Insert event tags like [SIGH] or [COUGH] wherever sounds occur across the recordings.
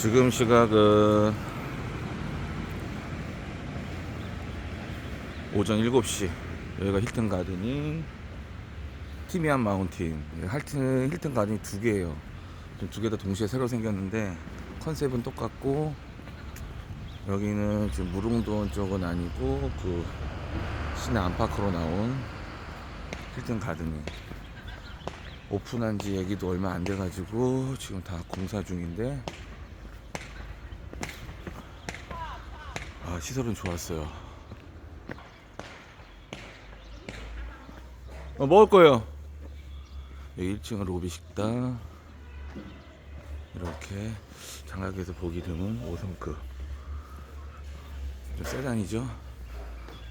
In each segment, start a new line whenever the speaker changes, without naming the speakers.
지금 시각은 오전 7시. 여기가 힐튼 가든이 티미안 마운틴. 힐튼, 힐튼 가든이 두 개예요. 두 개 다 동시에 새로 생겼는데 컨셉은 똑같고 여기는 지금 무릉도원 쪽은 아니고 그 시내 안팎으로 나온 힐튼 가든이. 오픈한 지 얘기도 얼마 안 돼가지고 지금 다 공사 중인데 아 시설은 좋았어요. 어, 먹을 거예요. 여기 1층은 로비 식당. 이렇게 장각에서 보기 드문 5성급 좀 세단이죠?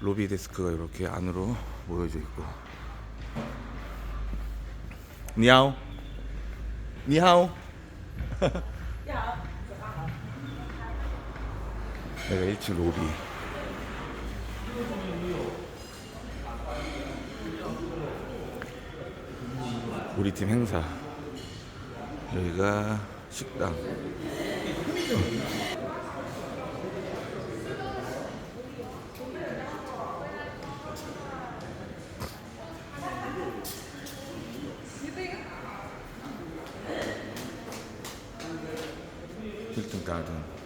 로비 데스크가 이렇게 안으로 모여져 있고. 니하오? 니하오 [LAUGHS] 여기가 1층 로비. 우리 팀 행사. 여기가 식당. 힐튼 가든